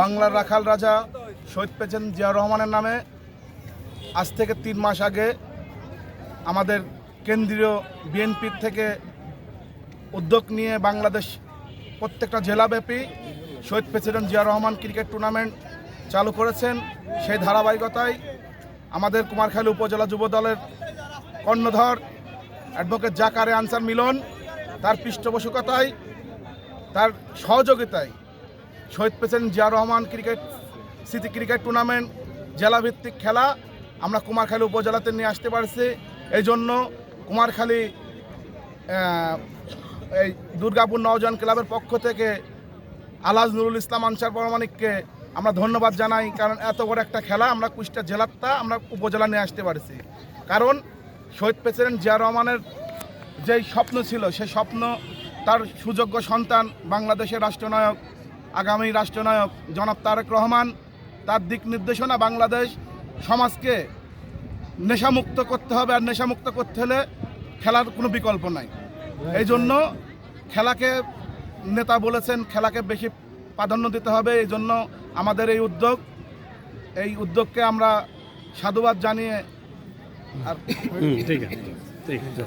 বাংলার রাখাল রাজা শহীদ পেয়েছেন জিয়া রহমানের নামে। আজ থেকে তিন মাস আগে আমাদের কেন্দ্রীয় বিএনপির থেকে উদ্যোগ নিয়ে বাংলাদেশ প্রত্যেকটা জেলাব্যাপী শহীদ president Zia Rahman cricket tournament চালু করেছেন। সেই ধারাবাহিকতায় আমাদের কুমারখালী উপজেলা যুব দলের কর্ণধর অ্যাডভোকেট জাকারে আনসার মিলন তার পৃষ্ঠপোষকতায়, তার সহযোগিতায় শহীদ প্রেসিডেন্ট জিয়া রহমান ক্রিকেট স্মৃতি ক্রিকেট টুর্নামেন্ট জেলাভিত্তিক খেলা। আমরা কুমারখালী উপজেলাতে নিয়ে আসতে পারছি। এই জন্য কুমারখালী এই দুর্গাপুর নওজোয়ান ক্লাবের পক্ষ থেকে আলাজ নুরুল ইসলাম আনসার পরমাণিককে আমরা ধন্যবাদ জানাই, কারণ এত বড় একটা খেলা। আমরা কুষ্টা জেলারটা আমরা উপজেলা নিয়ে আসতে পারছি। কারণ শহীদ প্রেসিডেন্ট জিয়া রহমানের যেই স্বপ্ন ছিল, সেই স্বপ্ন তার সুযোগ্য সন্তান বাংলাদেশের রাষ্ট্রনায়ক আগামী রাষ্ট্রনায়ক জনাব তারেক রহমান তার দিক নির্দেশনা বাংলাদেশ সমাজকে নেশামুক্ত করতে হবে আর নেশামুক্ত করতে হলে খেলার কোনো বিকল্প নাই। এই জন্য খেলাকে নেতা বলেছেন, খেলাকে বেশি প্রাধান্য দিতে হবে। এই জন্য আমাদের এই উদ্যোগ, এই উদ্যোগকে আমরা সাধুবাদ জানিয়ে আর ঠিক আছে ঠিক আছে।